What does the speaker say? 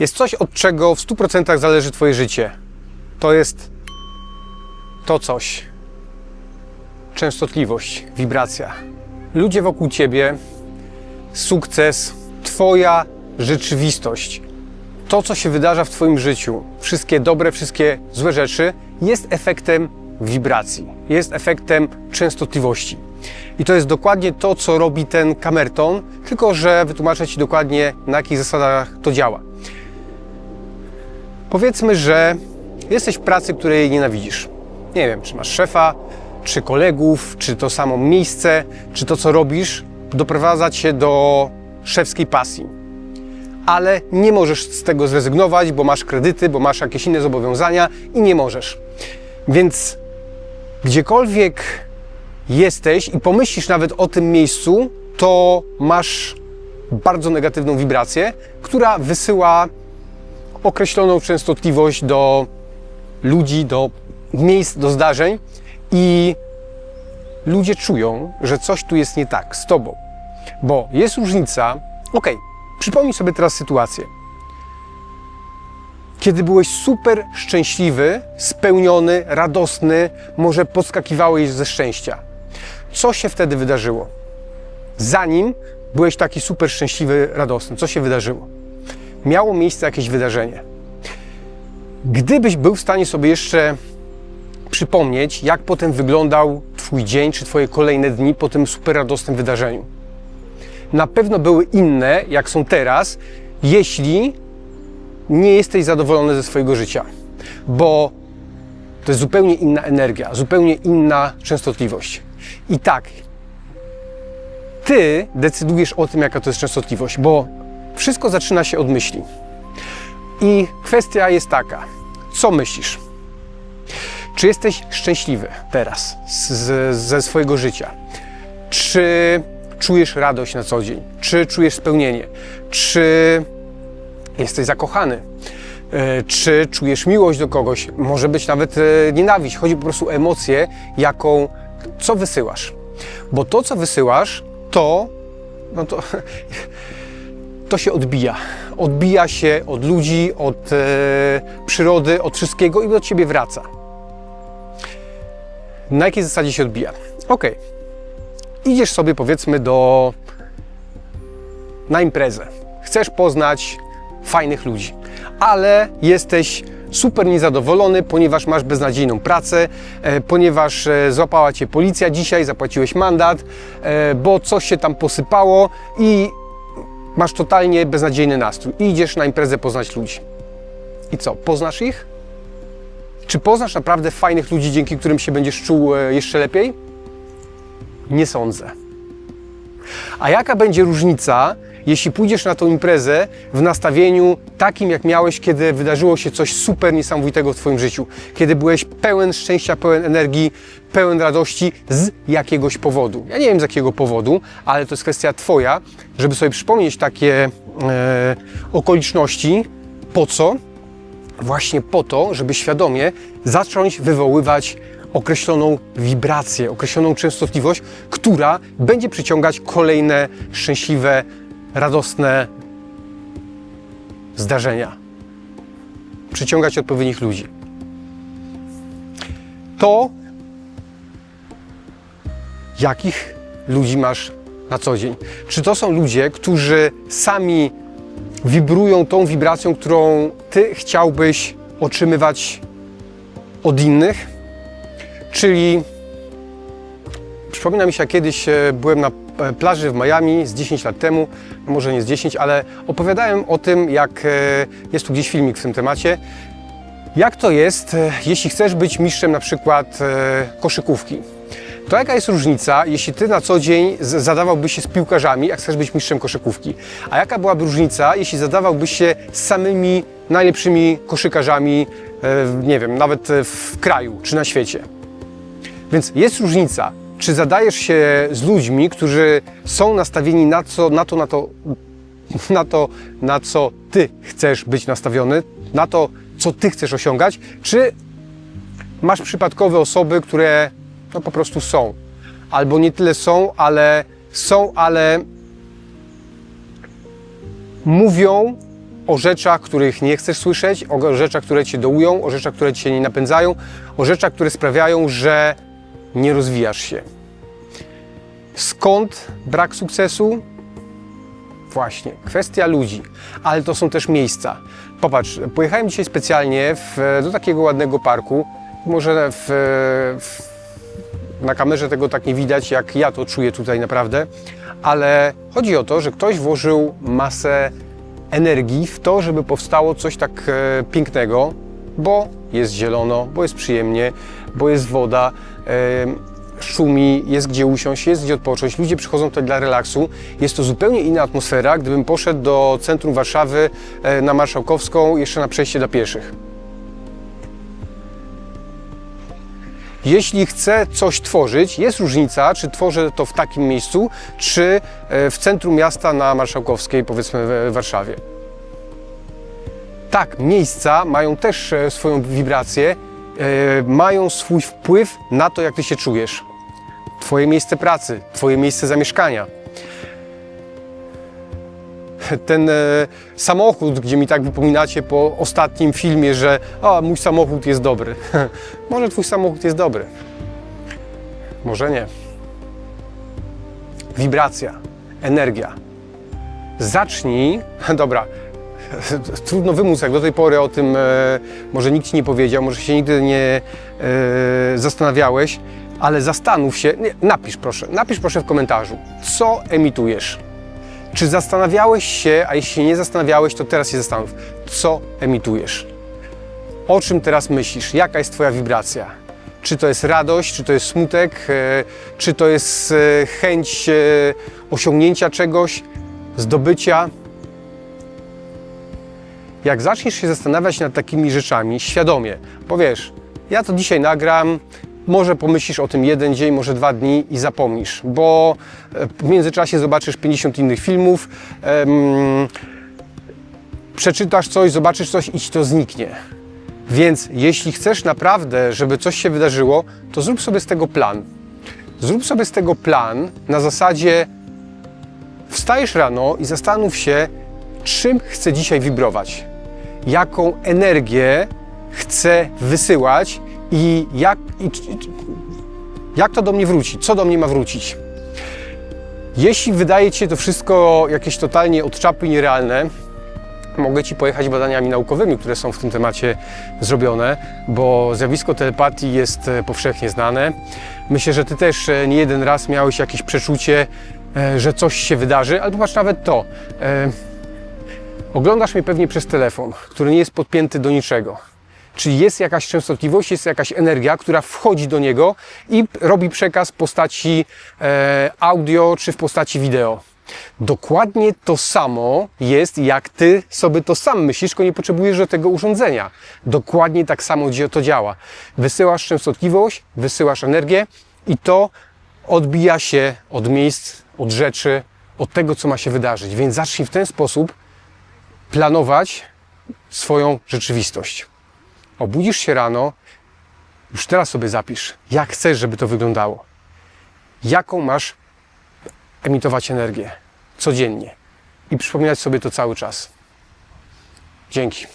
Jest coś, od czego w 100% zależy Twoje życie. To jest to coś. Częstotliwość, wibracja. Ludzie wokół Ciebie, sukces, Twoja rzeczywistość. To, co się wydarza w Twoim życiu, wszystkie dobre, wszystkie złe rzeczy, jest efektem wibracji, jest efektem częstotliwości. I to jest dokładnie to, co robi ten kamerton, tylko że wytłumaczę Ci dokładnie, na jakich zasadach to działa. Powiedzmy, że jesteś w pracy, której nienawidzisz. Nie wiem, czy masz szefa, czy kolegów, czy to samo miejsce, czy to, co robisz, doprowadza cię do szewskiej pasji. Ale nie możesz z tego zrezygnować, bo masz kredyty, bo masz jakieś inne zobowiązania i nie możesz. Więc gdziekolwiek jesteś i pomyślisz nawet o tym miejscu, to masz bardzo negatywną wibrację, która wysyła określoną częstotliwość do ludzi, do miejsc, do zdarzeń i ludzie czują, że coś tu jest nie tak z tobą. Bo jest różnica. Okej, przypomnij sobie teraz sytuację. Kiedy byłeś super szczęśliwy, spełniony, radosny, może podskakiwałeś ze szczęścia. Co się wtedy wydarzyło? Zanim byłeś taki super szczęśliwy, radosny, co się wydarzyło? Miało miejsce jakieś wydarzenie. Gdybyś był w stanie sobie jeszcze przypomnieć, jak potem wyglądał Twój dzień czy Twoje kolejne dni po tym super radosnym wydarzeniu. Na pewno były inne, jak są teraz, jeśli nie jesteś zadowolony ze swojego życia, bo to jest zupełnie inna energia, zupełnie inna częstotliwość. I tak, Ty decydujesz o tym, jaka to jest częstotliwość, bo wszystko zaczyna się od myśli. I kwestia jest taka, co myślisz? Czy jesteś szczęśliwy teraz z, ze swojego życia? Czy czujesz radość na co dzień? Czy czujesz spełnienie? Czy jesteś zakochany? E, Czy czujesz miłość do kogoś? Może być nawet e, nienawiść. Chodzi po prostu o emocję, jaką, co wysyłasz. Bo to, co wysyłasz, to, no to, to się odbija. Odbija się od ludzi, od e, przyrody, od wszystkiego i do ciebie wraca. Na jakiej zasadzie się odbija? Ok. Idziesz sobie powiedzmy do na imprezę. Chcesz poznać fajnych ludzi, ale jesteś super niezadowolony, ponieważ masz beznadziejną pracę, e, ponieważ e, złapała cię policja dzisiaj, zapłaciłeś mandat, e, bo coś się tam posypało i masz totalnie beznadziejny nastrój. I idziesz na imprezę poznać ludzi. I co, poznasz ich? Czy poznasz naprawdę fajnych ludzi, dzięki którym się będziesz czuł e, jeszcze lepiej? Nie sądzę. A jaka będzie różnica, jeśli pójdziesz na tą imprezę w nastawieniu takim, jak miałeś, kiedy wydarzyło się coś super niesamowitego w Twoim życiu? Kiedy byłeś pełen szczęścia, pełen energii, pełen radości z jakiegoś powodu. Ja nie wiem z jakiego powodu, ale to jest kwestia Twoja, żeby sobie przypomnieć takie e, okoliczności. Po co? właśnie po to, żeby świadomie zacząć wywoływać określoną wibrację, określoną częstotliwość, która będzie przyciągać kolejne szczęśliwe, radosne zdarzenia. Przyciągać odpowiednich ludzi. To, jakich ludzi masz na co dzień. Czy to są ludzie, którzy sami wibrują tą wibracją, którą ty chciałbyś otrzymywać od innych. Czyli przypomina mi się, jak kiedyś e, byłem na e, plaży w Miami z 10 lat temu, no może nie z 10, ale opowiadałem o tym, jak e, jest tu gdzieś filmik w tym temacie. Jak to jest, jeśli chcesz być mistrzem na przykład koszykówki? To jaka jest różnica, jeśli ty na co dzień zadawałbyś się z piłkarzami, a chcesz być mistrzem koszykówki? A jaka byłaby różnica, jeśli zadawałbyś się z samymi najlepszymi koszykarzami, nie wiem, nawet w kraju czy na świecie? Więc jest różnica, czy zadajesz się z ludźmi, którzy są nastawieni na, co, na to, na to, na to, na co ty chcesz być nastawiony, na to, co ty chcesz osiągać, czy masz przypadkowe osoby, które no po prostu są. Albo nie tyle są, ale są, ale mówią o rzeczach, których nie chcesz słyszeć, o rzeczach, które cię dołują, o rzeczach, które cię nie napędzają, o rzeczach, które sprawiają, że nie rozwijasz się. Skąd brak sukcesu? Właśnie, kwestia ludzi, ale to są też miejsca. Popatrz, pojechałem dzisiaj specjalnie w, do takiego ładnego parku. Może w, w, na kamerze tego tak nie widać, jak ja to czuję tutaj naprawdę, ale chodzi o to, że ktoś włożył masę energii w to, żeby powstało coś tak e, pięknego, bo jest zielono, bo jest przyjemnie, bo jest woda, szumi, jest gdzie usiąść, jest gdzie odpocząć. Ludzie przychodzą tutaj dla relaksu. Jest to zupełnie inna atmosfera, gdybym poszedł do centrum Warszawy e, na Marszałkowską, jeszcze na przejście dla pieszych. Jeśli chcę coś tworzyć, jest różnica, czy tworzę to w takim miejscu, czy e, w centrum miasta na Marszałkowskiej, powiedzmy w Warszawie. Tak, miejsca mają też e, swoją wibrację, e, mają swój wpływ na to, jak ty się czujesz. Twoje miejsce pracy, twoje miejsce zamieszkania. Ten e, samochód, gdzie mi tak wypominacie po ostatnim filmie, że a, mój samochód jest dobry. Może twój samochód jest dobry. Może nie. Wibracja, energia. Zacznij, dobra, trudno wymóc, jak do tej pory o tym e, może nikt ci nie powiedział, może się nigdy nie e, zastanawiałeś, ale zastanów się, nie, napisz proszę, napisz proszę w komentarzu, co emitujesz. Czy zastanawiałeś się, a jeśli nie zastanawiałeś, to teraz się zastanów, co emitujesz. O czym teraz myślisz? Jaka jest Twoja wibracja? Czy to jest radość, czy to jest smutek, e, czy to jest chęć osiągnięcia czegoś, zdobycia? Jak zaczniesz się zastanawiać nad takimi rzeczami świadomie, powiesz, ja to dzisiaj nagram, może pomyślisz o tym jeden dzień, może dwa dni i zapomnisz, bo e, w międzyczasie zobaczysz 50 innych filmów, em, przeczytasz coś, zobaczysz coś i ci to zniknie. Więc jeśli chcesz naprawdę, żeby coś się wydarzyło, to zrób sobie z tego plan. Zrób sobie z tego plan na zasadzie wstajesz rano i zastanów się, czym chcę dzisiaj wibrować, jaką energię chcę wysyłać i jak, i, jak to do mnie wróci, co do mnie ma wrócić. Jeśli wydaje Ci się to wszystko jakieś totalnie od czapy nierealne, mogę Ci pojechać badaniami naukowymi, które są w tym temacie zrobione, bo zjawisko telepatii jest e, powszechnie znane. Myślę, że Ty też e, nie jeden raz miałeś jakieś przeczucie, e, że coś się wydarzy, ale popatrz nawet to. Oglądasz mnie pewnie przez telefon, który nie jest podpięty do niczego. Czyli jest jakaś częstotliwość, jest jakaś energia, która wchodzi do niego i robi przekaz w postaci e, audio czy w postaci wideo. Dokładnie to samo jest, jak ty sobie to sam myślisz, tylko nie potrzebujesz do tego urządzenia. Dokładnie tak samo to działa. Wysyłasz częstotliwość, wysyłasz energię i to odbija się od miejsc, od rzeczy, od tego, co ma się wydarzyć. Więc zacznij w ten sposób planować swoją rzeczywistość. Obudzisz się rano, już teraz sobie zapisz, jak chcesz, żeby to wyglądało. Jaką masz emitować energię codziennie i przypominać sobie to cały czas. Dzięki.